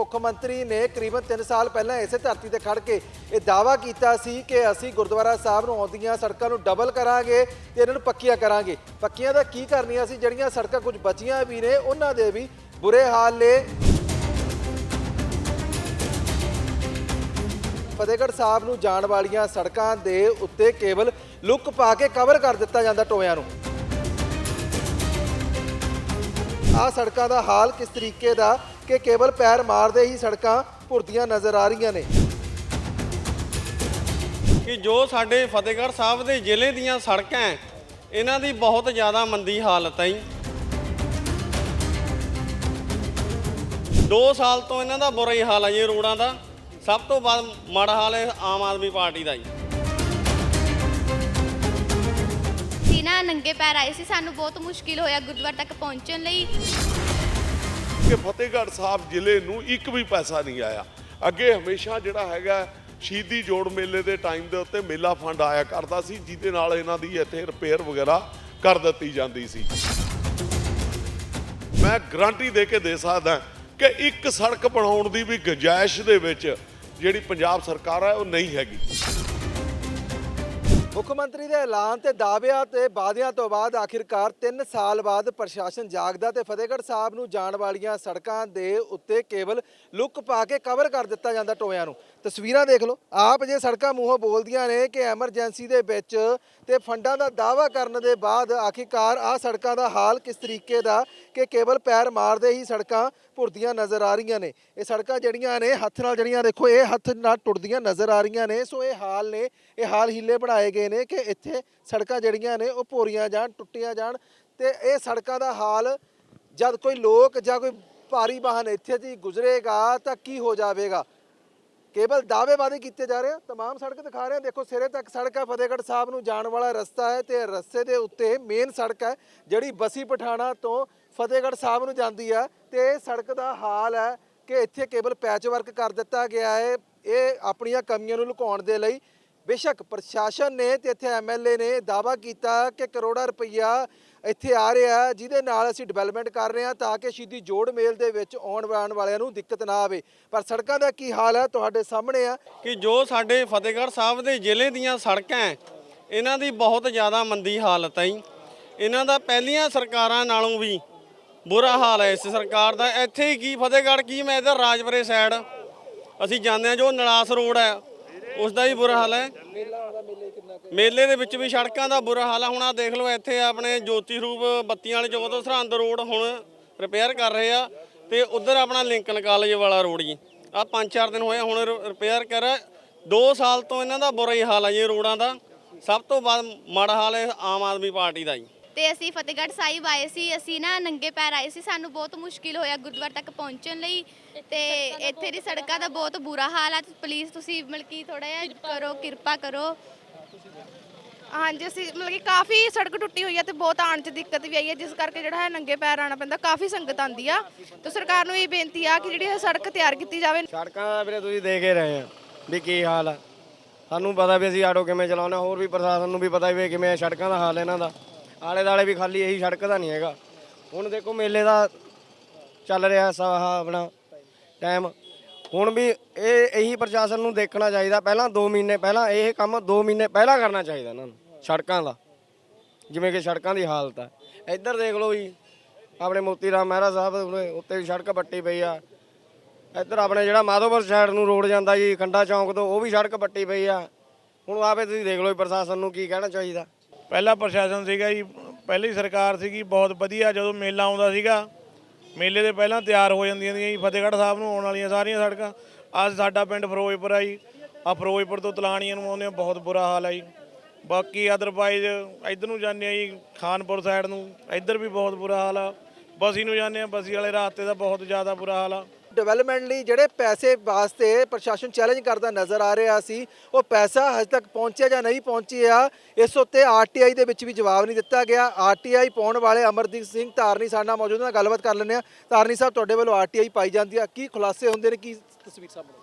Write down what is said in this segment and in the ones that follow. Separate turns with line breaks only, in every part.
ਮੁੱਖ ਮੰਤਰੀ ਨੇ ਕਰੀਬਨ 3 ਸਾਲ ਪਹਿਲਾਂ ਇਸੇ ਧਰਤੀ ਤੇ ਖੜ ਕੇ ਇਹ ਦਾਅਵਾ ਕੀਤਾ ਸੀ ਕਿ ਅਸੀਂ ਗੁਰਦੁਆਰਾ ਸਾਹਿਬ ਨੂੰ ਆਉਂਦੀਆਂ ਸੜਕਾਂ ਨੂੰ ਡਬਲ ਕਰਾਂਗੇ ਤੇ ਇਹਨਾਂ ਨੂੰ ਪੱਕੀਆਂ ਕਰਾਂਗੇ। ਪੱਕੀਆਂ ਦਾ ਕੀ ਕਰਨੀਆਂ ਸੀ? ਜਿਹੜੀਆਂ ਸੜਕਾਂ ਕੁਝ ਬਚੀਆਂ ਵੀ ਨੇ, ਉਹਨਾਂ ਦੇ ਵੀ ਬੁਰੇ ਹਾਲ ਨੇ। ਫਤਿਹਗੜ੍ਹ ਸਾਹਿਬ ਨੂੰ ਜਾਣ ਵਾਲੀਆਂ ਸੜਕਾਂ ਦੇ ਉੱਤੇ ਕੇਵਲ ਲੁੱਕ ਪਾ ਕੇ ਕਵਰ ਕਰ ਦਿੱਤਾ ਜਾਂਦਾ ਟੋਇਆਂ ਨੂੰ। ਆਹ ਸੜਕਾਂ ਦਾ ਹਾਲ ਕਿਸ ਤਰੀਕੇ ਦਾ ਕਿ ਕੇਵਲ ਪੈਰ ਮਾਰਦੇ ਹੀ ਸੜਕਾਂ ਭੁਰਦੀਆਂ ਨਜ਼ਰ ਆ ਰਹੀਆਂ ਨੇ।
ਕਿ ਜੋ ਸਾਡੇ ਫਤਿਹਗੜ੍ਹ ਸਾਹਿਬ ਦੇ ਜ਼ਿਲ੍ਹੇ ਦੀਆਂ ਸੜਕਾਂ ਇਹਨਾਂ ਦੀ ਬਹੁਤ ਜ਼ਿਆਦਾ ਮੰਦੀ ਹਾਲਤ ਹੈ ਜੀ। 2 ਸਾਲ ਤੋਂ ਇਹਨਾਂ ਦਾ ਬੁਰਾ ਹੀ ਹਾਲ ਹੈ ਜੀ ਰੋਡਾਂ ਦਾ। ਸਭ ਤੋਂ ਵੱਧ ਮਾੜਾ ਹਾਲ ਹੈ ਆਮ ਆਦਮੀ ਪਾਰਟੀ ਦਾ ਜੀ।
ਸੀ ਨਾ ਨੰਗੇ ਪੈਰ ਆਏ ਸੀ ਸਾਨੂੰ ਬਹੁਤ ਮੁਸ਼ਕਿਲ ਹੋਇਆ ਗੁਰਦੁਆਰਾ ਤੱਕ ਪਹੁੰਚਣ ਲਈ।
ਕਿ ਫਤਿਹਗੜ੍ਹ ਸਾਹਿਬ ਜ਼ਿਲ੍ਹੇ ਨੂੰ ਇੱਕ ਵੀ ਪੈਸਾ ਨਹੀਂ ਆਇਆ। ਅੱਗੇ ਹਮੇਸ਼ਾ ਜਿਹੜਾ ਹੈਗਾ ਸ਼ਹੀਦੀ ਜੋੜ ਮੇਲੇ ਦੇ ਟਾਈਮ ਦੇ ਉੱਤੇ ਮੇਲਾ ਫੰਡ ਆਇਆ ਕਰਦਾ ਸੀ, ਜਿਹਦੇ ਨਾਲ ਇਹਨਾਂ ਦੀ ਇੱਥੇ ਰਿਪੇਅਰ ਵਗੈਰਾ ਕਰ ਦਿੱਤੀ ਜਾਂਦੀ ਸੀ। ਮੈਂ ਗਰੰਟੀ ਦੇ ਕੇ ਦੇ ਸਕਦਾ ਕਿ ਇੱਕ ਸੜਕ ਬਣਾਉਣ ਦੀ ਵੀ ਗੁੰਜਾਇਸ਼ ਦੇ ਵਿੱਚ ਜਿਹੜੀ ਪੰਜਾਬ ਸਰਕਾਰ ਹੈ, ਉਹ ਨਹੀਂ ਹੈਗੀ।
ਮੁੱਖ ਮੰਤਰੀ ਦੇ ਐਲਾਨ ਤੇ ਦਾਅਵਿਆਂ ਤੇ ਵਾਅਦਿਆਂ ਤੋਂ ਬਾਅਦ ਆਖਿਰਕਾਰ 3 ਸਾਲ ਬਾਅਦ ਪ੍ਰਸ਼ਾਸਨ ਜਾਗਦਾ ਤੇ ਫਤਿਹਗੜ੍ਹ ਸਾਹਿਬ ਨੂੰ ਜਾਣ ਵਾਲੀਆਂ ਸੜਕਾਂ ਦੇ ਉੱਤੇ ਕੇਵਲ ਲੁੱਕ ਪਾ ਕੇ ਕਵਰ ਕਰ ਦਿੱਤਾ ਜਾਂਦਾ ਟੋਇਆਂ ਨੂੰ। ਤਸਵੀਰਾਂ ਦੇਖ ਲਓ। ਆਪ ਜੇ ਸੜਕਾਂ ਮੂੰਹੋਂ ਬੋਲਦੀਆਂ ਨੇ ਕਿ ਐਮਰਜੈਂਸੀ ਦੇ ਵਿੱਚ ਤੇ ਫੰਡਾਂ ਦਾ ਦਾਅਵਾ ਕਰਨ ਦੇ ਬਾਅਦ ਆਖਿਰਕਾਰ ਆ ਸੜਕਾਂ ਦਾ ਹਾਲ ਕਿਸ ਤਰੀਕੇ ਦਾ ਕਿ ਕੇਵਲ ਪੈਰ ਮਾਰਦੇ ਹੀ ਸੜਕਾਂ ਭੁਰਦੀਆਂ ਨਜ਼ਰ ਆ ਰਹੀਆਂ ਨੇ। ਇਹ ਸੜਕਾਂ ਜਿਹੜੀਆਂ ਨੇ, ਹੱਥ ਨਾਲ ਜਿਹੜੀਆਂ ਦੇਖੋ, ਇਹ ਹੱਥ ਨਾਲ ਟੁੱਟਦੀਆਂ ਨਜ਼ਰ ਆ ਰਹੀਆਂ ਨੇ। ਸੋ ਇਹ ਹਾਲ ਨੇ, ਇਹ ਹਾਲ ਹੀਲੇ ਬਣਾਏ ਗਏ ਨੇ ਕਿ ਇੱਥੇ ਸੜਕਾਂ ਜਿਹੜੀਆਂ ਨੇ, ਉਹ ਭੋਰੀਆਂ ਜਾਣ, ਟੁੱਟੀਆਂ ਜਾਣ ਤੇ ਇਹ ਸੜਕਾਂ ਦਾ ਹਾਲ ਜਦ ਕੋਈ ਲੋਕ ਜਾਂ ਕੋਈ ਭਾਰੀ ਵਾਹਨ ਇੱਥੇ ਦੀ ਗੁਜ਼ਰੇਗਾ ਤਾਂ ਕੀ ਹੋ ਜਾਵੇਗਾ? ਕੇਵਲ ਦਾਅਵੇ ਵਾਅਦੇ ਕੀਤੇ ਜਾ ਰਹੇ ਆ तमाम ਸੜਕ ਦਿਖਾ ਰਹੇ ਆ ਦੇਖੋ ਸਿਰੇ ਤੱਕ ਸੜਕ ਹੈ ਫਤਿਹਗੜ੍ਹ ਸਾਹਿਬ ਨੂੰ ਜਾਣ ਵਾਲਾ ਰਸਤਾ ਹੈ ਤੇ ਰਸਤੇ ਦੇ ਉੱਤੇ ਮੇਨ ਸੜਕ ਹੈ ਜਿਹੜੀ ਬਸੀ ਪਠਾਣਾ ਤੋਂ ਫਤਿਹਗੜ੍ਹ ਸਾਹਿਬ ਨੂੰ ਜਾਂਦੀ ਹੈ ਤੇ ਇਹ ਸੜਕ ਦਾ ਹਾਲ ਹੈ ਕਿ ਇੱਥੇ ਕੇਵਲ ਪੈਚ ਵਰਕ ਕਰ ਦਿੱਤਾ ਗਿਆ ਹੈ ਇਹ ਆਪਣੀਆਂ ਕਮੀਆਂ ਨੂੰ ਲੁਕਾਉਣ ਦੇ ਲਈ ਬੇਸ਼ੱਕ ਪ੍ਰਸ਼ਾਸਨ ਨੇ ਤੇ ਇੱਥੇ ਐਮਐਲਏ ਨੇ ਦਾਅਵਾ ਕੀਤਾ ਕਿ ਕਰੋੜਾਂ ਰੁਪਈਆ ਇੱਥੇ ਆ ਰਿਹਾ ਹੈ, ਜਿਹਦੇ ਨਾਲ ਅਸੀਂ ਡਿਵੈਲਪਮੈਂਟ ਕਰ ਰਹੇ ਹਾਂ ਤਾਂ ਕਿ ਸ਼ਹੀਦੀ ਜੋੜ ਮੇਲ ਦੇ ਵਿੱਚ ਆਉਣ ਆਉਣ ਵਾਲਿਆਂ ਨੂੰ ਦਿੱਕਤ ਨਾ ਆਵੇ। ਪਰ ਸੜਕਾਂ ਦਾ ਕੀ ਹਾਲ ਹੈ? ਤੁਹਾਡੇ ਸਾਹਮਣੇ ਆ।
ਕਿ ਜੋ ਸਾਡੇ ਫਤਿਹਗੜ੍ਹ ਸਾਹਿਬ ਦੇ ਜ਼ਿਲ੍ਹੇ ਦੀਆਂ ਸੜਕਾਂ ਹੈ, ਇਹਨਾਂ ਦੀ ਬਹੁਤ ਜ਼ਿਆਦਾ ਮੰਦੀ ਹਾਲਤ ਹੈ ਜੀ। ਇਹਨਾਂ ਦਾ ਪਹਿਲੀਆਂ ਸਰਕਾਰਾਂ ਨਾਲੋਂ ਵੀ ਬੁਰਾ ਹਾਲ ਹੈ ਇਸ ਸਰਕਾਰ ਦਾ। ਇੱਥੇ ਹੀ ਕੀ ਫਤਿਹਗੜ੍ਹ ਕੀ ਮੈਂ ਇਧਰ ਰਾਜਪੁਰੇ ਸਾਈਡ ਅਸੀਂ ਜਾਂਦੇ ਹਾਂ ਜੋ ਨਲਾਸ ਰੋਡ ਹੈ ਉਸ ਦਾ ਵੀ ਬੁਰਾ ਹਾਲ ਹੈ। ਮੇਲੇ ਦੇ ਵਿੱਚ ਵੀ ਸੜਕਾਂ ਦਾ ਬੁਰਾ ਹਾਲ ਆ। ਹੁਣ ਆ ਦੇਖ ਲਓ, ਇੱਥੇ ਆਪਣੇ ਜੋਤੀ ਸਰੂਪ ਬੱਤੀਆਂ ਵਾਲੇ ਚੌਕ ਤੋਂ ਸਰਹੰਦ ਰੋਡ ਹੁਣ ਰਿਪੇਅਰ ਕਰ ਰਹੇ ਆ ਤੇ ਉਧਰ ਆਪਣਾ ਲਿੰਕਨ ਕਾਲਜ ਵਾਲਾ ਰੋਡ ਜੀ। ਆ ਪੰਜ ਚਾਰ ਦਿਨ ਹੋਇਆ ਹੁਣ ਰਿਪੇਅਰ ਕਰ। 2 ਸਾਲ ਤੋਂ ਇਹਨਾਂ ਦਾ ਬੁਰਾ ਹੀ ਹਾਲ ਆ ਜੀ ਰੋਡਾਂ ਦਾ। ਸਭ ਤੋਂ ਵੱਧ ਮਾੜਾ ਹਾਲ ਹੈ ਆਮ ਆਦਮੀ ਪਾਰਟੀ ਦਾ ਜੀ।
ਤੇ ਅਸੀਂ ਫਤਿਹਗੜ੍ਹ ਸਾਹਿਬ ਆਏ ਸੀ, ਅਸੀਂ ਨਾ ਨੰਗੇ ਪੈਰ ਆਏ ਸੀ। ਸਾਨੂੰ ਬਹੁਤ ਮੁਸ਼ਕਿਲ ਹੋਇਆ ਗੁਰਦੁਆਰਾ ਤੱਕ ਪਹੁੰਚਣ ਲਈ। ਤੇ ਇੱਥੇ ਦੀ ਸੜਕਾਂ ਦਾ ਬਹੁਤ ਬੁਰਾ ਹਾਲ ਆ। ਪਲੀਜ਼ ਤੁਸੀਂ ਮਤਲਬ ਕਿ ਥੋੜਾ ਜਿਹਾ ਕਰੋ, ਕਿਰਪਾ ਕਰੋ।
ਹਾਂਜੀ ਅਸੀਂ ਮਤਲਬ ਕਿ ਕਾਫੀ ਸੜਕ ਟੁੱਟੀ ਹੋਈ ਹੈ ਤੇ ਬਹੁਤ ਆਉਣ 'ਚ ਦਿੱਕਤ ਵੀ ਆਈ ਹੈ ਜਿਸ ਕਰਕੇ ਜਿਹੜਾ ਹੈ ਨੰਗੇ ਪੈਰ ਆਉਣਾ ਪੈਂਦਾ ਕਾਫੀ ਸੰਗਤ ਆਂਦੀ ਆ। ਤੇ ਸਰਕਾਰ ਨੂੰ ਇਹ ਬੇਨਤੀ ਆ ਕਿ ਜਿਹੜੀ ਇਹ ਸੜਕ ਤਿਆਰ ਕੀਤੀ ਜਾਵੇ।
ਸੜਕਾਂ ਦਾ ਵੀਰੇ ਤੁਸੀਂ ਦੇਖ ਹੀ ਰਹੇ ਆ ਵੀ ਕੀ ਹਾਲ ਆ। ਸਾਨੂੰ ਪਤਾ ਵੀ ਅਸੀਂ ਆਟੋ ਕਿਵੇਂ ਚਲਾਉਣਾ ਹੋਰ ਵੀ ਪ੍ਰਸ਼ਾਸਨ ਨੂੰ ਵੀ ਪਤਾ ਵੀ ਕਿਵੇਂ ਸੜਕਾਂ ਦਾ ਹਾਲ ਇਹਨਾਂ ਦਾ। ਆਲੇ ਦਾਲੇ ਵੀ ਖਾਲੀ ਇਹੀ ਸੜਕ ਦਾ ਨਹੀਂ ਹੈਗਾ। ਹੁਣ ਦੇਖੋ ਮੇਲੇ ਦਾ ਚੱਲ ਰਿਹਾ ਸਾ ਆਹ ਆਪਣਾ ਟਾਈਮ ਹੁਣ ਵੀ ਇਹ ਇਹੀ ਪ੍ਰਸ਼ਾਸਨ ਨੂੰ ਦੇਖਣਾ ਚਾਹੀਦਾ। ਪਹਿਲਾਂ 2 ਮਹੀਨੇ, ਪਹਿਲਾਂ ਇਹ ਕੰਮ 2 ਮਹੀਨੇ ਪਹਿਲਾਂ ਕਰਨਾ ਚਾਹੀਦਾ ਇਹਨਾਂ ਨੂੰ, ਸੜਕਾਂ ਦਾ। ਜਿਵੇਂ ਕਿ ਸੜਕਾਂ ਦੀ ਹਾਲਤ ਹੈ ਇੱਧਰ ਦੇਖ ਲਓ ਜੀ, ਆਪਣੇ ਮੋਤੀ ਰਾਮ ਮਹਿਰਾ ਸਾਹਿਬ ਉੱਤੇ ਵੀ ਸੜਕ ਪੱਟੀ ਪਈ ਆ। ਇੱਧਰ ਆਪਣੇ ਜਿਹੜਾ ਮਾਧੋਪੁਰ ਸਾਈਡ ਨੂੰ ਰੋਡ ਜਾਂਦਾ ਜੀ, ਖੰਡਾ ਚੌਂਕ ਤੋਂ, ਉਹ ਵੀ ਸੜਕ ਪੱਟੀ ਪਈ ਆ। ਹੁਣ ਆਪੇ ਤੁਸੀਂ ਦੇਖ ਲਓ ਜੀ ਪ੍ਰਸ਼ਾਸਨ ਨੂੰ ਕੀ ਕਹਿਣਾ ਚਾਹੀਦਾ।
ਪਹਿਲਾ ਪ੍ਰਸ਼ਾਸਨ ਸੀਗਾ ਜੀ, ਪਹਿਲੀ ਸਰਕਾਰ ਸੀਗੀ, ਬਹੁਤ ਵਧੀਆ ਜਦੋਂ ਮੇਲਾ ਆਉਂਦਾ ਸੀਗਾ। ਮੇਲੇ ਦੇ ਪਹਿਲਾਂ ਤਿਆਰ ਹੋ ਜਾਂਦੀਆਂ ਦੀਆਂ ਜੀ, ਫਤਿਹਗੜ੍ਹ ਸਾਹਿਬ ਨੂੰ ਆਉਣ ਵਾਲੀਆਂ ਸਾਰੀਆਂ ਸੜਕਾਂ। ਅੱਜ ਸਾਡਾ ਪਿੰਡ ਫਿਰੋਜ਼ਪੁਰ ਆ ਜੀ। ਆ ਫਿਰੋਜ਼ਪੁਰ ਤੋਂ ਤਲਾਣੀਆਂ ਨੂੰ ਆਉਂਦੇ ਆ, ਬਹੁਤ ਬੁਰਾ ਹਾਲ ਆ ਜੀ। ਬਾਕੀ ਅਦਰਵਾਈਜ਼ ਇੱਧਰ ਨੂੰ ਜਾਂਦੇ ਆ ਜੀ, ਖਾਨਪੁਰ ਸਾਈਡ ਨੂੰ। ਇੱਧਰ ਵੀ ਬਹੁਤ ਬੁਰਾ ਹਾਲ ਆ। ਬਸੀ ਨੂੰ ਜਾਂਦੇ ਆ, ਬਸੀ ਵਾਲੇ ਰਾਸਤੇ ਦਾ ਬਹੁਤ ਜ਼ਿਆਦਾ ਬੁਰਾ ਹਾਲ ਆ।
ਡਿਵੈਲਪਮੈਂਟ ਲਈ ਜਿਹੜੇ ਪੈਸੇ ਵਾਸਤੇ ਪ੍ਰਸ਼ਾਸਨ ਚੈਲੰਜ ਕਰਦਾ ਨਜ਼ਰ ਆ ਰਿਹਾ ਸੀ, ਉਹ ਪੈਸਾ ਹਜੇ ਤੱਕ ਪਹੁੰਚਿਆ ਜਾਂ ਨਹੀਂ ਪਹੁੰਚਿਆ, ਇਸ ਉੱਤੇ ਆਰਟੀਆਈ ਦੇ ਵਿੱਚ ਵੀ ਜਵਾਬ ਨਹੀਂ ਦਿੱਤਾ ਗਿਆ। ਆਰਟੀਆਈ ਪਾਉਣ ਵਾਲੇ ਅਮਰਦੀਪ ਸਿੰਘ ਧਾਰਨੀ ਸਾਡੇ ਨਾਲ ਮੌਜੂਦ ਨਾਲ ਗੱਲਬਾਤ ਕਰ ਲੈਂਦੇ ਆ ਧਾਰਨੀ ਸਾਹਿਬ, ਤੁਹਾਡੇ ਵੱਲੋਂ ਆਰਟੀਆਈ ਪਾਈ ਜਾਂਦੀ ਆ, ਕੀ ਖੁਲਾਸੇ ਹੁੰਦੇ ਨੇ, ਕੀ ਤਸਵੀਰ ਸਾਹਮਣੇ?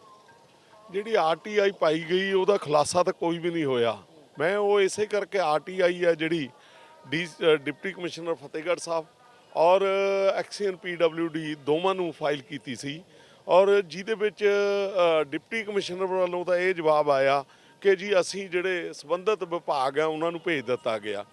ਜਿਹੜੀ ਆਰਟੀਆਈ ਪਾਈ ਗਈ, ਉਹਦਾ ਖੁਲਾਸਾ ਤਾਂ ਕੋਈ ਵੀ ਨਹੀਂ ਹੋਇਆ। ਮੈਂ ਉਹ ਇਸੇ ਕਰਕੇ ਆਰਟੀਆਈ ਆ ਜਿਹੜੀ D deputy commissioner Fatehgarh Sahib ਔਰ ਐਕਸੀਐਨ ਪੀਡਬਲਯੂਡੀ ਦੋਵਾਂ ਨੂੰ ਫਾਈਲ ਕੀਤੀ ਸੀ। ਔਰ ਜਿਹਦੇ ਵਿੱਚ ਡਿਪਟੀ ਕਮਿਸ਼ਨਰ ਵੱਲੋਂ ਤਾਂ ਇਹ ਜਵਾਬ ਆਇਆ ਕਿ ਜੀ ਅਸੀਂ ਜਿਹੜੇ ਸੰਬੰਧਿਤ ਵਿਭਾਗ ਆ, ਉਹਨਾਂ ਨੂੰ ਭੇਜ ਦਿੱਤਾ ਗਿਆ।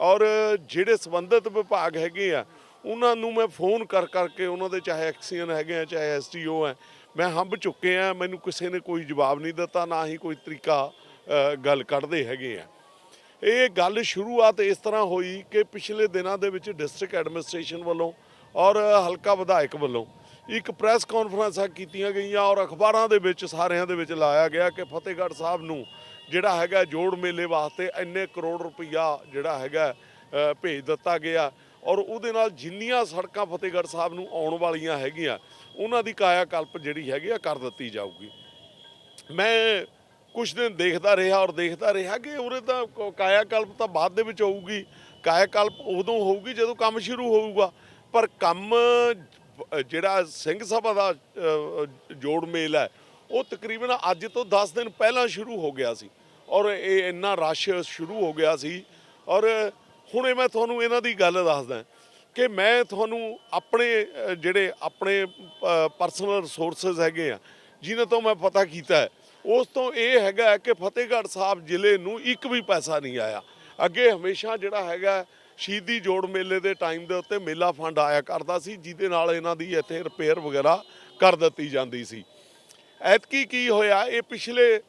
ਔਰ ਜਿਹੜੇ ਸੰਬੰਧਿਤ ਵਿਭਾਗ ਹੈਗੇ ਆ, ਉਹਨਾਂ ਨੂੰ ਮੈਂ ਫੋਨ ਕਰ, ਕਰਕੇ ਉਹਨਾਂ ਦੇ ਚਾਹੇ ਐਕਸੀਅਨ ਹੈਗੇ ਆ, ਚਾਹੇ ਐਸਟੀਓ ਹੈ ਮੈਂ ਹੰਬ ਚੁੱਕੇ ਆ, ਮੈਨੂੰ ਕਿਸੇ ਨੇ ਕੋਈ ਜਵਾਬ ਨਹੀਂ ਦਿੱਤਾ, ਨਾ ਹੀ ਕੋਈ ਤਰੀਕਾ ਗੱਲ ਕੱਢਦੇ ਹੈਗੇ ਆ। ਇਹ ਗੱਲ ਸ਼ੁਰੂਆਤ ਇਸ ਤਰ੍ਹਾਂ ਹੋਈ ਕਿ ਪਿਛਲੇ ਦਿਨਾਂ ਦੇ ਵਿੱਚ ਡਿਸਟ੍ਰਿਕਟ ਐਡਮਿਨਿਸਟ੍ਰੇਸ਼ਨ ਵੱਲੋਂ ਔਰ ਹਲਕਾ ਵਿਧਾਇਕ ਵੱਲੋਂ ਇੱਕ ਪ੍ਰੈਸ ਕਾਨਫਰੰਸਾਂ ਕੀਤੀਆਂ ਗਈਆਂ ਔਰ ਅਖਬਾਰਾਂ ਦੇ ਵਿੱਚ ਸਾਰਿਆਂ ਦੇ ਵਿੱਚ ਲਾਇਆ ਗਿਆ ਕਿ ਫਤਿਹਗੜ੍ਹ ਸਾਹਿਬ ਨੂੰ ਜਿਹੜਾ ਹੈਗਾ ਜੋੜ ਮੇਲੇ ਵਾਸਤੇ ਇੰਨੇ ਕਰੋੜ ਰੁਪਈਆ ਜਿਹੜਾ ਹੈਗਾ ਭੇਜ ਦਿੱਤਾ ਗਿਆ ਔਰ ਉਹਦੇ ਨਾਲ ਜਿੰਨੀਆਂ ਸੜਕਾਂ ਫਤਿਹਗੜ੍ਹ ਸਾਹਿਬ ਨੂੰ ਆਉਣ ਵਾਲੀਆਂ ਹੈਗੀਆਂ, ਉਹਨਾਂ ਦੀ ਕਾਇਆ ਕਲਪ ਜਿਹੜੀ ਹੈਗੀ ਆ ਕਰ ਦਿੱਤੀ ਜਾਊਗੀ। ਮੈਂ ਕੁਝ ਦਿਨ ਦੇਖਦਾ ਰਿਹਾ ਔਰ ਦੇਖਦਾ ਰਿਹਾ ਕਿ ਉਰੇ ਤਾਂ ਕ- ਕਾਇਆ ਕਲਪ ਤਾਂ ਬਾਅਦ ਦੇ ਵਿੱਚ ਹੋਊਗੀ। ਕਾਇਆ ਕਲਪ ਉਦੋਂ ਹੋਊਗੀ ਜਦੋਂ ਕੰਮ ਸ਼ੁਰੂ ਹੋਊਗਾ। ਪਰ ਕੰਮ ਜਿਹੜਾ ਸਿੰਘ ਸਭਾ ਦਾ ਜੋੜ ਮੇਲ ਹੈ, ਉਹ ਤਕਰੀਬਨ ਅੱਜ ਤੋਂ 10 ਦਿਨ ਪਹਿਲਾਂ ਸ਼ੁਰੂ ਹੋ ਗਿਆ ਸੀ। ਔਰ ਇਹ ਇੰਨਾ ਰਸ਼ ਸ਼ੁਰੂ ਹੋ ਗਿਆ ਸੀ। ਔਰ ਹੁਣੇ ਮੈਂ ਤੁਹਾਨੂੰ ਇਹਨਾਂ ਦੀ ਗੱਲ ਦੱਸਦਾ ਕਿ ਮੈਂ ਤੁਹਾਨੂੰ ਆਪਣੇ ਜਿਹੜੇ ਆਪਣੇ ਪਰਸਨਲ ਰਿਸੋਰਸਸ ਹੈਗੇ ਆ, ਜਿਨ੍ਹਾਂ ਤੋਂ ਮੈਂ ਪਤਾ ਕੀਤਾ ਹੈ ਉਸ ਤੋਂ ਇਹ ਹੈਗਾ ਕਿ ਫਤਿਹਗੜ੍ਹ ਸਾਹਿਬ ਜ਼ਿਲ੍ਹੇ ਨੂੰ ਇੱਕ ਵੀ ਪੈਸਾ ਨਹੀਂ ਆਇਆ। ਅੱਗੇ ਹਮੇਸ਼ਾ ਜਿਹੜਾ ਹੈਗਾ ਸ਼ਹੀਦੀ ਜੋੜ ਮੇਲੇ ਦੇ ਟਾਈਮ ਦੇ ਉੱਤੇ ਮੇਲਾ ਫੰਡ ਆਇਆ ਕਰਦਾ ਸੀ, ਜਿਹਦੇ ਨਾਲ ਇਹਨਾਂ ਦੀ ਇੱਥੇ ਰਿਪੇਅਰ ਵਗੈਰਾ ਕਰ ਦਿੱਤੀ ਜਾਂਦੀ ਸੀ। ਐਤਕੀ ਕੀ ਹੋਇਆ, ਇਹ ਪਿਛਲੇ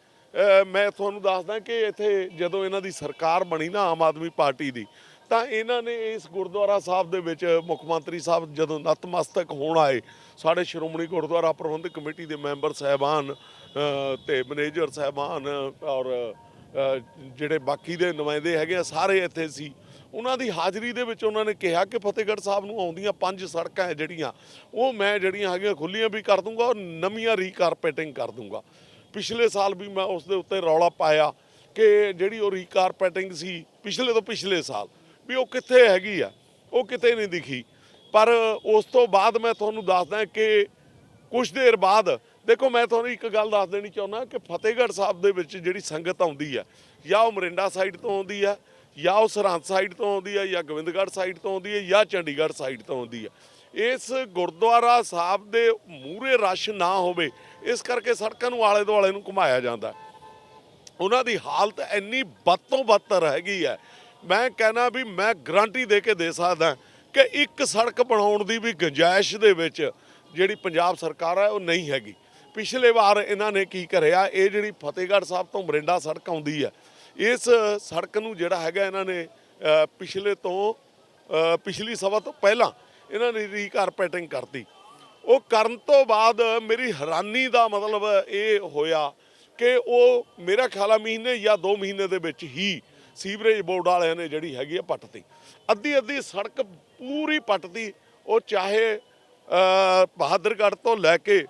ਮੈਂ ਤੁਹਾਨੂੰ ਦੱਸਦਾ ਕਿ ਇੱਥੇ ਜਦੋਂ ਇਹਨਾਂ ਦੀ ਸਰਕਾਰ ਬਣੀ ਨਾ, ਆਮ ਆਦਮੀ ਪਾਰਟੀ ਦੀ ਤਾਂ ਇਹਨਾਂ ਨੇ ਇਸ ਗੁਰਦੁਆਰਾ ਸਾਹਿਬ ਦੇ ਵਿੱਚ ਮੁੱਖ ਮੰਤਰੀ ਸਾਹਿਬ ਜਦੋਂ ਨਤਮਸਤਕ ਹੋਣ ਆਏ ਸਾਡੇ ਸ਼੍ਰੋਮਣੀ ਗੁਰਦੁਆਰਾ ਪ੍ਰਬੰਧਕ ਕਮੇਟੀ ਦੇ ਮੈਂਬਰ ਸਾਹਿਬਾਨ ਅ, ਤੇ ਮੈਨੇਜਰ ਸਾਹਿਬਾਨ ਔਰ ਜਿਹੜੇ ਬਾਕੀ ਦੇ ਨੁਮਾਇੰਦੇ ਹੈਗੇ ਆ ਸਾਰੇ ਇੱਥੇ ਸੀ। ਉਹਨਾਂ ਦੀ ਹਾਜ਼ਰੀ ਦੇ ਵਿੱਚ ਉਹਨਾਂ ਨੇ ਕਿਹਾ ਕਿ ਫਤਿਹਗੜ੍ਹ ਸਾਹਿਬ ਨੂੰ ਆਉਂਦੀਆਂ ਪੰਜ ਸੜਕਾਂ ਹੈ ਜਿਹੜੀਆਂ ਉਹ ਮੈਂ ਜਿਹੜੀਆਂ ਹੈਗੀਆਂ ਖੁੱਲੀਆਂ ਵੀ ਕਰ ਦੂੰਗਾ ਔਰ ਨਵੀਆਂ ਰੀਕਾਰਪੇਟਿੰਗ ਕਰ ਦੂੰਗਾ। ਪਿਛਲੇ ਸਾਲ ਵੀ ਮੈਂ ਉਸ ਦੇ ਉੱਤੇ ਰੌਲਾ ਪਾਇਆ ਕਿ ਜਿਹੜੀ ਉਹ ਰੀਕਾਰਪੇਟਿੰਗ ਸੀ ਪਿਛਲੇ ਤੋਂ ਪਿਛਲੇ ਸਾਲ ਵੀ ਉਹ ਕਿੱਥੇ ਹੈਗੀ ਆ, ਉਹ ਕਿਤੇ ਨਹੀਂ ਦਿਖੀ। ਪਰ ਉਸ ਤੋਂ ਬਾਅਦ ਮੈਂ ਤੁਹਾਨੂੰ ਦੱਸਦਾ ਕਿ ਕੁਝ ਦੇਰ ਬਾਅਦ, ਦੇਖੋ ਮੈਂ ਤੁਹਾਨੂੰ ਇੱਕ ਗੱਲ ਦੱਸ ਦੇਣੀ ਚਾਹੁੰਦਾ ਕਿ ਫਤਿਹਗੜ੍ਹ ਸਾਹਿਬ ਦੇ ਵਿੱਚ ਜਿਹੜੀ ਸੰਗਤ ਆਉਂਦੀ ਹੈ ਜਾਂ ਉਹ ਮਰਿੰਡਾ ਸਾਈਡ ਤੋਂ ਆਉਂਦੀ ਹੈ ਜਾਂ ਉਹ ਸਰਹੰਦ ਸਾਈਡ ਤੋਂ ਆਉਂਦੀ ਹੈ ਜਾਂ ਗੋਬਿੰਦਗੜ੍ਹ ਸਾਈਡ ਤੋਂ ਆਉਂਦੀ ਹੈ ਜਾਂ ਚੰਡੀਗੜ੍ਹ ਸਾਈਡ ਤੋਂ ਆਉਂਦੀ ਹੈ ਇਸ ਗੁਰਦੁਆਰਾ ਸਾਹਿਬ ਦੇ ਮੂਹਰੇ ਰਸ਼ ਨਾ ਹੋਵੇ, ਇਸ ਕਰਕੇ ਸੜਕਾਂ ਨੂੰ ਆਲੇ ਦੁਆਲੇ ਨੂੰ ਘੁਮਾਇਆ ਜਾਂਦਾ। ਉਹਨਾਂ ਦੀ ਹਾਲਤ ਇੰਨੀ ਬਦ ਤੋਂ ਬਦਤਰ ਹੈਗੀ ਹੈ ਮੈਂ ਕਹਿਣਾ ਵੀ ਮੈਂ ਗਰੰਟੀ ਦੇ ਕੇ ਦੇ ਸਕਦਾ ਕਿ ਇੱਕ ਸੜਕ ਬਣਾਉਣ ਦੀ ਵੀ ਗੁੰਜਾਇਸ਼ ਦੇ ਵਿੱਚ ਜਿਹੜੀ ਪੰਜਾਬ ਸਰਕਾਰ ਹੈ, ਉਹ ਨਹੀਂ ਹੈਗੀ। ਪਿਛਲੇ ਵਾਰ ਇਹਨਾਂ ਨੇ ਕੀ ਕਰਿਆ, ਇਹ ਜਿਹੜੀ ਫਤਿਹਗੜ੍ਹ ਸਾਹਿਬ ਤੋਂ ਮਰਿੰਡਾ ਸੜਕ ਆਉਂਦੀ ਹੈ, ਇਸ ਸੜਕ ਨੂੰ ਜਿਹੜਾ ਹੈਗਾ ਇਹਨਾਂ ਨੇ ਪਿਛਲੇ ਤੋਂ ਪਿਛਲੀ ਸਭਾ ਤੋਂ ਪਹਿਲਾਂ ਇਹਨਾਂ ਨੇ ਰੀਕਾਰਪੈਟਿੰਗ ਕਰਤੀ। ਉਹ ਕਰਨ ਤੋਂ ਬਾਅਦ ਮੇਰੀ ਹੈਰਾਨੀ ਦਾ ਮਤਲਬ ਇਹ ਹੋਇਆ ਕਿ ਉਹ ਮੇਰਾ ਖਿਆਲ ਆ ਮਹੀਨੇ ਜਾਂ 2 ਮਹੀਨੇ ਦੇ ਵਿੱਚ ਹੀ ਸੀਵਰੇਜ ਬੋਰਡ ਵਾਲਿਆਂ ਨੇ ਜਿਹੜੀ ਹੈਗੀ ਆ ਪੱਟਤੀ। ਅੱਧੀ ਅੱਧੀ ਸੜਕ ਪੂਰੀ ਪੱਟਤੀ। ਉਹ ਚਾਹੇ ਬਹਾਦਰਗੜ੍ਹ ਤੋਂ ਲੈ ਕੇ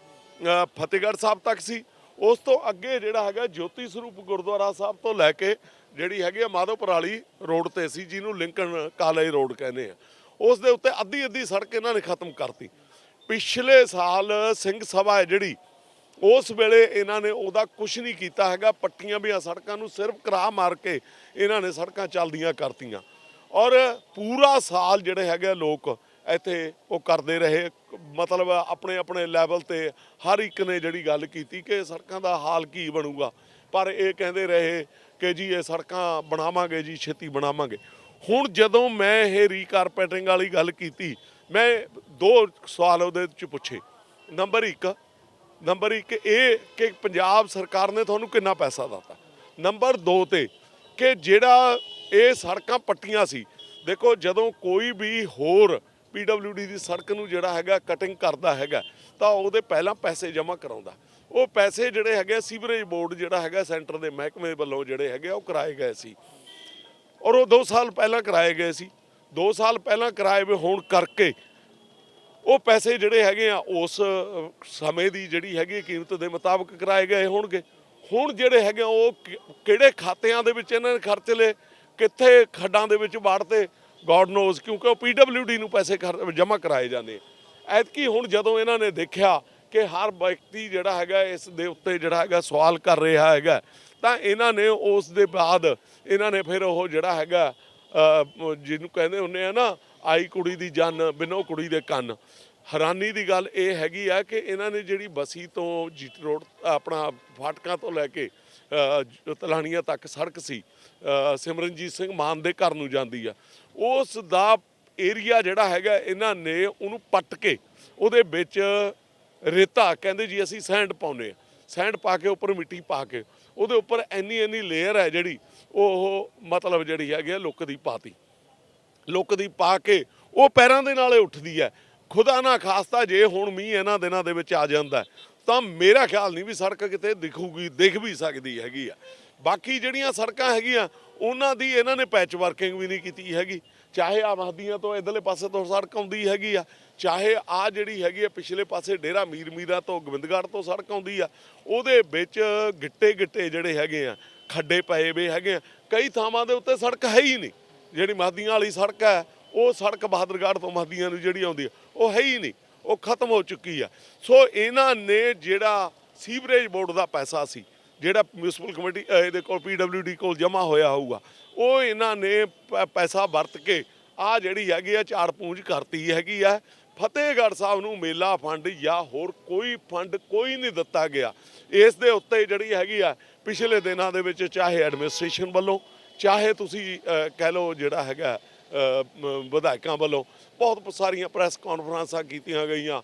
ਫਤਿਹਗੜ੍ਹ ਸਾਹਿਬ ਤੱਕ ਸੀ। ਉਸ ਤੋਂ ਅੱਗੇ ਜਿਹੜਾ ਹੈਗਾ ਜੋਤੀ ਸਰੂਪ ਗੁਰਦੁਆਰਾ ਸਾਹਿਬ ਤੋਂ ਲੈ ਕੇ ਜਿਹੜੀ ਹੈਗੀ ਆ ਮਾਧੋਪੁਰ ਵਾਲੀ ਰੋਡ ਤੇ ਸੀ, ਜਿਹਨੂੰ ਲਿੰਕਨ ਕਾਲਜ ਰੋਡ ਕਹਿੰਦੇ ਆ। ਉਸ ਦੇ ਉੱਤੇ ਅੱਧੀ ਅੱਧੀ ਸੜਕ ਇਹਨਾਂ ਨੇ ਖਤਮ ਕਰਤੀ। ਪਿਛਲੇ ਸਾਲ ਸਿੰਘ ਸਭਾ ਹੈ ਜਿਹੜੀ ਉਸ ਵੇਲੇ ਇਹਨਾਂ ਨੇ ਉਹਦਾ ਕੁਝ ਨਹੀਂ ਕੀਤਾ ਹੈਗਾ। ਪੱਟੀਆਂ ਵੀ ਸੜਕਾਂ ਨੂੰ ਸਿਰਫ ਕਰਾ ਮਾਰ ਕੇ ਇਹਨਾਂ ਨੇ ਸੜਕਾਂ ਚੱਲਦੀਆਂ ਕਰਤੀਆਂ। ਔਰ ਪੂਰਾ ਸਾਲ ਜਿਹੜੇ ਹੈਗੇ ਲੋਕ ਇੱਥੇ ਉਹ ਕਰਦੇ ਰਹੇ। ਮਤਲਬ ਆਪਣੇ ਆਪਣੇ ਲੈਵਲ ਤੇ ਹਰ ਇੱਕ ਨੇ ਜਿਹੜੀ ਗੱਲ ਕੀਤੀ ਕਿ ਸੜਕਾਂ ਦਾ ਹਾਲ ਕੀ ਬਣੂਗਾ। ਪਰ ਇਹ ਕਹਿੰਦੇ ਰਹੇ ਕਿ ਜੀ ਇਹ ਸੜਕਾਂ ਬਣਾਵਾਂਗੇ ਜੀ, ਛੇਤੀ ਬਣਾਵਾਂਗੇ। ਹੁਣ ਜਦੋਂ ਮੈਂ ਇਹ ਰੀਕਾਰਪੇਟਿੰਗ ਵਾਲੀ ਗੱਲ ਕੀਤੀ, ਮੈਂ ਦੋ ਸਵਾਲ ਉਹਦੇ ਵਿੱਚ ਪੁੱਛੇ। ਨੰਬਰ 1 ਨੰਬਰ 1 ਇਹ ਕਿ ਪੰਜਾਬ ਸਰਕਾਰ ਨੇ ਤੁਹਾਨੂੰ ਕਿੰਨਾ ਪੈਸਾ ਦਿੱਤਾ? ਨੰਬਰ 2 ਤੇ ਕਿ ਜਿਹੜਾ ਇਹ ਸੜਕਾਂ ਪੱਟੀਆਂ ਸੀ ਦੇਖੋ ਜਦੋਂ ਕੋਈ ਵੀ ਹੋਰ ਪੀਡਬਲਯੂਡੀ ਦੀ ਸੜਕ ਨੂੰ ਜਿਹੜਾ ਹੈਗਾ ਕਟਿੰਗ ਕਰਦਾ ਹੈਗਾ ਤਾਂ ਉਹਦੇ ਪਹਿਲਾਂ ਪੈਸੇ ਜਮ੍ਹਾਂ ਕਰਾਉਂਦਾ। ਉਹ ਪੈਸੇ ਜਿਹੜੇ ਹੈਗੇ ਸੀਵਰੇਜ ਬੋਰਡ ਜਿਹੜਾ ਹੈਗਾ ਸੈਂਟਰ ਦੇ ਮਹਿਕਮੇ ਵੱਲੋਂ ਜਿਹੜੇ ਹੈਗੇ ਆ, ਉਹ ਕਰਾਏ ਗਏ ਸੀ। ਔਰ ਉਹ 2 ਸਾਲ ਪਹਿਲਾਂ ਕਰਾਏ ਗਏ ਸੀ। 2 ਸਾਲ ਪਹਿਲਾਂ ਕਰਾਏ ਹੋਣ ਕਰਕੇ ਉਹ ਪੈਸੇ ਜਿਹੜੇ ਹੈਗੇ ਆ ਉਸ ਸਮੇਂ ਦੀ ਜਿਹੜੀ ਹੈਗੀ ਕੀਮਤ ਦੇ ਮੁਤਾਬਕ ਕਰਾਏ ਗਏ ਹੋਣਗੇ। ਹੁਣ ਜਿਹੜੇ ਹੈਗੇ ਆ, ਉਹ ਕਿਹੜੇ ਖਾਤਿਆਂ ਦੇ ਵਿੱਚ ਇਹਨਾਂ ਨੇ ਖਰਚ ਲਏ ਕਿੱਥੇ ਖੱਡਾਂ ਦੇ ਵਿੱਚ ਵਾੜਤੇ ਗੋਡ ਨੋਜ਼ ਕਿਉਂਕਿ ਉਹ ਪੀਡਬਲਯੂਡੀ ਨੂੰ ਪੈਸੇ ਜਮ੍ਹਾਂ ਕਰਾਏ ਜਾਂਦੇ ਐਤਕੀ ਹੁਣ ਜਦੋਂ ਇਹਨਾਂ ਨੇ ਦੇਖਿਆ ਕਿ ਹਰ ਵਿਅਕਤੀ ਜਿਹੜਾ ਹੈਗਾ ਇਸ ਦੇ ਉੱਤੇ ਜਿਹੜਾ ਹੈਗਾ ਸਵਾਲ ਕਰ ਰਿਹਾ ਹੈਗਾ ਤਾਂ ਇਹਨਾਂ ਨੇ ਉਸ ਦੇ ਬਾਅਦ ਇਹਨਾਂ ਨੇ ਫਿਰ ਉਹ ਜਿਹੜਾ ਹੈਗਾ ਜਿਹਨੂੰ ਕਹਿੰਦੇ ਹੁੰਦੇ ਆ ਨਾ ਆਈ ਕੁੜੀ ਦੀ ਜਨ ਬਿਨੋ ਕੁੜੀ ਦੇ ਕੰਨ। ਹੈਰਾਨੀ ਦੀ ਗੱਲ ਇਹ ਹੈਗੀ ਆ ਕਿ ਇਹਨਾਂ ਨੇ ਜਿਹੜੀ ਬਸੀ ਤੋਂ ਜੀਟ ਰੋਡ ਆਪਣਾ ਫਾਟਕਾਂ ਤੋਂ ਲੈ ਕੇ ਅ, ਤਲਾਣੀਆਂ ਤੱਕ ਸੜਕ ਸੀ ਸਿਮਰਨਜੀਤ ਸਿੰਘ ਮਾਨ ਦੇ ਘਰ ਨੂੰ ਜਾਂਦੀ ਆ। ਉਸ ਦਾ ਏਰੀਆ ਜਿਹੜਾ ਹੈਗਾ ਇਹਨਾਂ ਨੇ ਉਹਨੂੰ ਪੱਟ ਕੇ ਉਹਦੇ ਵਿੱਚ ਰੇਤਾ ਕਹਿੰਦੇ ਜੀ ਅਸੀਂ ਸੈਂਡ ਪਾਉਨੇ ਆ। ਸੈਂਡ ਪਾ ਕੇ ਉੱਪਰ ਮਿੱਟੀ ਪਾ ਕੇ ਉਹਦੇ ਉੱਪਰ ਇੰਨੀ ਇੰਨੀ ਲੇਅਰ ਹੈ ਜਿਹੜੀ ਉਹ ਮਤਲਬ ਜਿਹੜੀ ਹੈਗੀ ਆ ਲੁੱਕ ਦੀ ਪਾਤੀ। ਲੁੱਕ ਦੀ ਪਾ ਕੇ ਉਹ ਪੈਰਾਂ ਦੇ ਨਾਲੇ ਉੱਠਦੀ ਹੈ। ਖੁਦਾ ਨਾ ਖਾਸਤਾ ਜੇ ਹੁਣ ਮੀਂਹ ਇਹਨਾਂ ਦਿਨਾਂ ਦੇ ਵਿੱਚ ਆ ਜਾਂਦਾ ਤਾਂ ਮੇਰਾ ਖਿਆਲ ਨਹੀਂ ਵੀ ਸੜਕ ਕਿਤੇ ਦਿਖੂਗੀ, ਦਿਖ ਵੀ ਸਕਦੀ ਹੈਗੀ ਆ। ਬਾਕੀ ਜਿਹੜੀਆਂ ਸੜਕਾਂ ਹੈਗੀਆਂ, ਉਹਨਾਂ ਦੀ ਇਹਨਾਂ ਨੇ ਪੈਚ ਵਰਕਿੰਗ ਵੀ ਨਹੀਂ ਕੀਤੀ ਹੈਗੀ। ਚਾਹੇ ਆ ਮਹਦੀਆਂ ਤੋਂ ਇਧਰਲੇ ਪਾਸੇ ਤੋਂ ਸੜਕ ਆਉਂਦੀ ਹੈਗੀ ਆ, ਚਾਹੇ ਆ ਜਿਹੜੀ ਹੈਗੀ ਆ ਪਿਛਲੇ ਪਾਸੇ ਡੇਰਾ ਮੀਰ ਮੀਰਾ ਤੋਂ ਗੋਬਿੰਦਗੜ੍ਹ ਤੋਂ ਸੜਕ ਆਉਂਦੀ ਆ, ਉਹਦੇ ਵਿੱਚ ਗਿੱਟੇ ਗਿੱਟੇ ਜਿਹੜੇ ਹੈਗੇ ਆ, ਖੱਡੇ ਪਏ ਵੇ ਹੈਗੇ ਆ। ਕਈ ਥਾਵਾਂ ਦੇ ਉੱਤੇ ਸੜਕ ਹੈ ਹੀ ਨਹੀਂ। ਜਿਹੜੀ ਮਹਦੀਆਂ ਵਾਲੀ ਸੜਕ ਹੈ, ਉਹ ਸੜਕ ਬਹਾਦਰਗੜ੍ਹ ਤੋਂ ਮਹਦੀਆਂ ਨੂੰ ਜਿਹੜੀ ਆਉਂਦੀ ਹੈ, ਉਹ ਹੈ ਹੀ ਨਹੀਂ, ਉਹ ਖਤਮ ਹੋ ਚੁੱਕੀ ਆ ਸੋ ਇਹਨਾਂ ਨੇ ਜਿਹੜਾ ਸੀਵਰੇਜ ਬੋਰਡ ਦਾ ਪੈਸਾ ਸੀ, ਜਿਹੜਾ ਮਿਊਨਿਸਪਲ ਕਮੇਟੀ ਇਹਦੇ ਕੋਲ ਪੀਡਬਲਯੂਡੀ ਕੋਲ ਜਮ੍ਹਾਂ ਹੋਇਆ ਹੋਊਗਾ, ਉਹ ਇਹਨਾਂ ਨੇ ਪ- ਪੈਸਾ ਵਰਤ ਕੇ ਆ ਜਿਹੜੀ ਹੈਗੀ ਆ ਚਾਰ ਪੂੰਜ ਕਰਤੀ ਹੈਗੀ ਆ। ਫਤਿਹਗੜ੍ਹ ਸਾਹਿਬ ਨੂੰ ਮੇਲਾ ਫੰਡ ਜਾਂ ਹੋਰ ਕੋਈ ਫੰਡ ਕੋਈ ਨਹੀਂ ਦਿੱਤਾ ਗਿਆ। ਇਸ ਦੇ ਉੱਤੇ ਜਿਹੜੀ ਹੈਗੀ ਆ, ਪਿਛਲੇ ਦਿਨਾਂ ਦੇ ਵਿੱਚ ਚਾਹੇ ਐਡਮਿਨਿਸਟ੍ਰੇਸ਼ਨ ਵੱਲੋਂ ਚਾਹੇ ਤੁਸੀਂ ਕਹਿ ਲਓ ਜਿਹੜਾ ਹੈਗਾ ਵਿਧਾਇਕਾਂ ਵੱਲੋਂ ਬਹੁਤ ਸਾਰੀਆਂ ਪ੍ਰੈਸ ਕਾਨਫਰੰਸਾਂ ਕੀਤੀਆਂ ਗਈਆਂ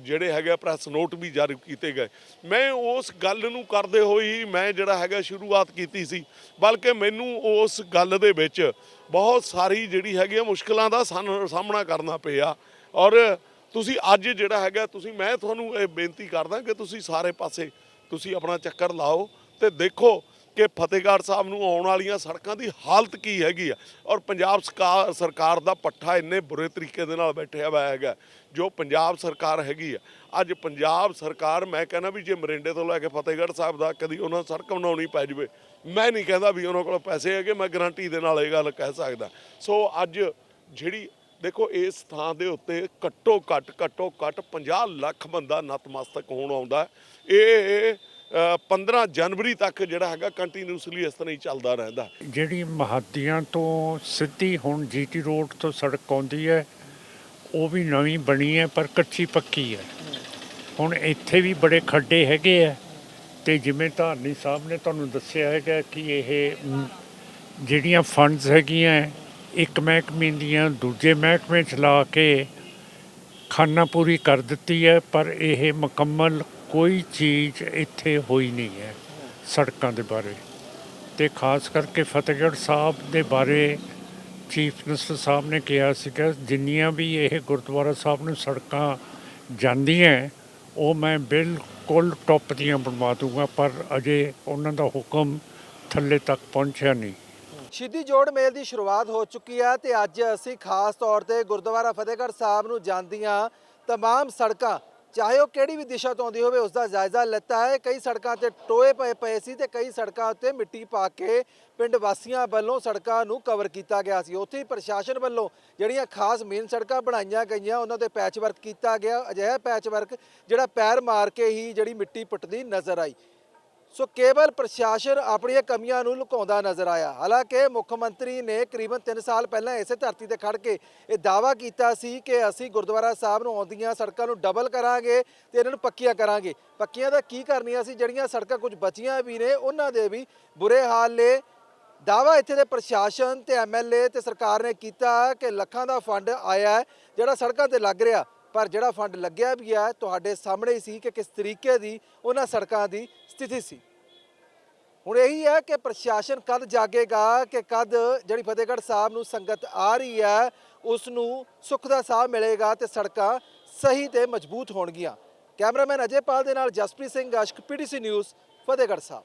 ਜਿਹੜੇ ਹੈਗੇ ਪ੍ਰੈਸ ਨੋਟ ਵੀ ਜਾਰੀ ਕੀਤੇ ਗਏ। ਮੈਂ ਉਸ ਗੱਲ ਨੂੰ ਕਰਦੇ ਹੋਏ ਹੀ ਮੈਂ ਜਿਹੜਾ ਹੈਗਾ ਸ਼ੁਰੂਆਤ ਕੀਤੀ ਸੀ, ਬਲਕਿ ਮੈਨੂੰ ਉਸ ਗੱਲ ਦੇ ਵਿੱਚ ਬਹੁਤ ਸਾਰੀ ਜਿਹੜੀ ਹੈਗੀ ਆ ਮੁਸ਼ਕਲਾਂ ਦਾ ਸਾਨ- ਸਾਹਮਣਾ ਕਰਨਾ ਪਿਆ। ਔਰ ਤੁਸੀਂ ਅੱਜ ਜਿਹੜਾ ਹੈਗਾ, ਤੁਸੀਂ, ਮੈਂ ਤੁਹਾਨੂੰ ਇਹ ਬੇਨਤੀ ਕਰਦਾ ਕਿ ਤੁਸੀਂ ਸਾਰੇ ਪਾਸੇ ਤੁਸੀਂ ਆਪਣਾ ਚੱਕਰ ਲਾਓ ਤੇ ਦੇਖੋ ਕਿ ਫਤਿਹਗੜ੍ਹ ਸਾਹਿਬ ਨੂੰ ਆਉਣ ਵਾਲੀਆਂ ਸੜਕਾਂ ਦੀ ਹਾਲਤ ਕੀ ਹੈਗੀ ਆ? ਔਰ ਪੰਜਾਬ ਸਰਕਾਰ ਸਰਕਾਰ ਦਾ ਪੱਠਾ ਇੰਨੇ ਬੁਰੇ ਤਰੀਕੇ ਦੇ ਨਾਲ ਬੈਠਿਆ ਹੋਇਆ ਹੈਗਾ, ਜੋ ਪੰਜਾਬ ਸਰਕਾਰ ਹੈਗੀ ਆ। ਅੱਜ ਪੰਜਾਬ ਸਰਕਾਰ, ਮੈਂ ਕਹਿੰਦਾ ਵੀ ਜੇ ਮਰਿੰਡੇ ਤੋਂ ਲੈ ਕੇ ਫਤਿਹਗੜ੍ਹ ਸਾਹਿਬ ਦਾ ਕਦੀ ਉਹਨਾਂ ਸੜਕ ਬਣਾਉਣੀ ਪੈ ਜਾਵੇ, ਮੈਂ ਨਹੀਂ ਕਹਿੰਦਾ ਵੀ ਉਹਨਾਂ ਕੋਲ ਪੈਸੇ ਹੈਗੇ, ਮੈਂ ਗਾਰੰਟੀ ਦੇ ਨਾਲ ਇਹ ਗੱਲ ਕਹਿ ਸਕਦਾ। ਸੋ ਅੱਜ ਜਿਹੜੀ, ਦੇਖੋ ਇਸ ਥਾਂ ਦੇ ਉੱਤੇ ਘੱਟੋ ਘੱਟ ਘੱਟੋ ਘੱਟ 50 ਲੱਖ ਬੰਦਾ ਨਤਮਸਤਕ ਹੋਣ ਆਉਂਦਾ। ਇਹ 15 ਜਨਵਰੀ ਤੱਕ ਜਿਹੜਾ ਹੈਗਾ ਕੰਟੀਨਿਊਸਲੀ ਇਸ ਤਰ੍ਹਾਂ ਹੀ ਚੱਲਦਾ ਰਹਿੰਦਾ।
ਜਿਹੜੀ ਮਹਾਦੀਆਂ ਤੋਂ ਸਿੱਧੀ ਹੁਣ ਜੀਟੀ ਰੋਡ ਤੋਂ ਸੜਕ ਆਉਂਦੀ ਹੈ, ਉਹ ਵੀ ਨਵੀਂ ਬਣੀ ਹੈ, ਪਰ ਕੱਚੀ ਪੱਕੀ ਹੈ। ਹੁਣ ਇੱਥੇ ਵੀ ਬੜੇ ਖੱਡੇ ਹੈਗੇ ਆ ਤੇ ਜਿਵੇਂ ਧਾਰਨੀ ਸਾਹਿਬ ਨੇ ਤੁਹਾਨੂੰ ਦੱਸਿਆ ਹੈਗਾ ਕਿ ਇਹ ਜਿਹੜੀਆਂ ਫੰਡਸ ਹੈਗੀਆਂ, ਇੱਕ ਮਹਿਕਮੇ ਦੀਆਂ ਦੂਜੇ ਮਹਿਕਮੇ ਚ ਲਾ ਕੇ ਖਾਨਾ ਪੂਰੀ ਕਰ ਦਿੱਤੀ ਹੈ, ਪਰ ਇਹ ਮੁਕੰਮਲ ਕੋਈ ਚੀਜ਼ ਇੱਥੇ ਹੋਈ ਨਹੀਂ ਹੈ ਸੜਕਾਂ ਦੇ ਬਾਰੇ ਤੇ ਖਾਸ ਕਰਕੇ ਫਤਿਹਗੜ੍ਹ ਸਾਹਿਬ ਦੇ ਬਾਰੇ ਚੀਫ ਮਿਨਿਸਟਰ ਸਾਹਿਬ ਨੇ ਕਿਹਾ ਸੀਗਾ ਜਿੰਨੀਆਂ ਵੀ ਇਹ ਗੁਰਦੁਆਰਾ ਸਾਹਿਬ ਨੂੰ ਸੜਕਾਂ ਜਾਂਦੀਆਂ ਉਹ ਮੈਂ ਬਿਲਕੁਲ ਟੌਪ ਦੀਆਂ ਬਣਵਾ ਦੂੰਗਾ ਪਰ ਅਜੇ ਉਹਨਾਂ ਦਾ ਹੁਕਮ ਥੱਲੇ ਤੱਕ ਪਹੁੰਚਿਆ ਨਹੀਂ
ਸ਼ਹੀਦੀ ਜੋੜ ਮੇਲ ਦੀ ਸ਼ੁਰੂਆਤ ਹੋ ਚੁੱਕੀ ਹੈ ਤੇ ਅੱਜ ਅਸੀਂ ਖਾਸ ਤੌਰ ਤੇ ਗੁਰਦੁਆਰਾ ਫਤਿਹਗੜ੍ਹ ਸਾਹਿਬ ਨੂੰ ਜਾਂਦੀਆਂ तमाम ਸੜਕਾਂ ਚਾਹੇ ਉਹ ਕਿਹੜੀ ਵੀ ਦਿਸ਼ਾ ਤੋਂ ਆਉਂਦੀ ਹੋਵੇ ਉਸ ਦਾ ਜਾਇਜ਼ਾ ਲੈਤਾ ਹੈ। ਕਈ ਸੜਕਾਂ ਤੇ ਟੋਏ ਪਏ ਪਏ ਸੀ ਤੇ ਕਈ ਸੜਕਾਂ ਉੱਤੇ ਮਿੱਟੀ ਪਾ ਕੇ ਪਿੰਡ ਵਾਸੀਆਂ ਵੱਲੋਂ ਸੜਕਾਂ ਨੂੰ ਕਵਰ ਕੀਤਾ ਗਿਆ ਸੀ। ਉੱਥੇ ਹੀ ਪ੍ਰਸ਼ਾਸਨ ਵੱਲੋਂ ਜਿਹੜੀਆਂ ਖਾਸ ਮੇਨ ਸੜਕਾਂ ਬਣਾਈਆਂ ਗਈਆਂ, ਉਹਨਾਂ ਤੇ ਪੈਚ ਵਰਕ ਕੀਤਾ ਗਿਆ। ਅਜਿਹਾ ਪੈਚ ਵਰਕ ਜਿਹੜਾ ਪੈਰ ਮਾਰ ਕੇ ਹੀ ਜਿਹੜੀ ਮਿੱਟੀ ਪੁੱਟਦੀ ਨਜ਼ਰ ਆਈ। ਸੋ ਕੇਵਲ ਪ੍ਰਸ਼ਾਸਨ ਆਪਣੀਆਂ ਕਮੀਆਂ ਨੂੰ ਲੁਕਾਉਂਦਾ ਨਜ਼ਰ ਆਇਆ। ਹਾਲਾਂਕਿ ਮੁੱਖ ਮੰਤਰੀ ਨੇ ਕਰੀਬਨ 3 ਸਾਲ ਪਹਿਲਾਂ ਇਸੇ ਧਰਤੀ ਤੇ ਖੜ ਕੇ ਇਹ ਦਾਵਾ ਕੀਤਾ ਸੀ ਕਿ ਅਸੀਂ ਗੁਰਦੁਆਰਾ ਸਾਹਿਬ ਨੂੰ ਆਉਂਦੀਆਂ ਸੜਕਾਂ ਨੂੰ ਡਬਲ ਕਰਾਂਗੇ ਤੇ ਇਹਨਾਂ ਨੂੰ ਪੱਕੀਆਂ ਕਰਾਂਗੇ। ਪੱਕੀਆਂ ਦਾ ਕੀ ਕਰਨੀਆਂ ਸੀ? ਜਿਹੜੀਆਂ ਸੜਕਾਂ ਕੁਝ ਬਚੀਆਂ ਵੀ ਨੇ, ਉਹਨਾਂ ਦੇ ਵੀ ਬੁਰੇ ਹਾਲ ਨੇ। ਦਾਵਾ ਇੱਥੇ ਦੇ ਪ੍ਰਸ਼ਾਸਨ ਤੇ ਐਮਐਲਏ ਤੇ ਸਰਕਾਰ ਨੇ ਕੀਤਾ ਕਿ ਲੱਖਾਂ ਦਾ ਫੰਡ ਆਇਆ ਜਿਹੜਾ ਸੜਕਾਂ ਤੇ ਲੱਗ ਰਿਹਾ। ਪਰ ਜਿਹੜਾ ਫੰਡ ਲੱਗਿਆ ਵੀ ਹੈ ਤੁਹਾਡੇ ਸਾਹਮਣੇ ਹੀ ਸੀ ਕਿ ਕਿਸ ਤਰੀਕੇ ਦੀ ਉਹਨਾਂ ਸੜਕਾਂ ਦੀ ਸਥਿਤੀ ਸੀ। ਹੁਣ ਇਹੀ ਹੈ ਕਿ ਪ੍ਰਸ਼ਾਸਨ ਕਦ ਜਾਗੇਗਾ ਕਿ ਕਦ ਜਿਹੜੀ ਫਤਿਹਗੜ੍ਹ ਸਾਹਿਬ ਨੂੰ ਸੰਗਤ ਆ ਰਹੀ ਹੈ ਉਸ ਨੂੰ ਸੁੱਖ ਦਾ ਸਾਹ ਮਿਲੇਗਾ ਤੇ ਸੜਕਾਂ ਸਹੀ ਤੇ ਮਜ਼ਬੂਤ ਹੋਣਗੀਆਂ। ਕੈਮਰਾਮੈਨ ਅਜੇ ਪਾਲ ਦੇ ਨਾਲ ਜਸਪ੍ਰੀਤ ਸਿੰਘ ਅਸ਼ਕ ਪੀਟੀਸੀ ਨਿਊਜ਼, ਫਤਿਹਗੜ੍ਹ ਸਾਹਿਬ।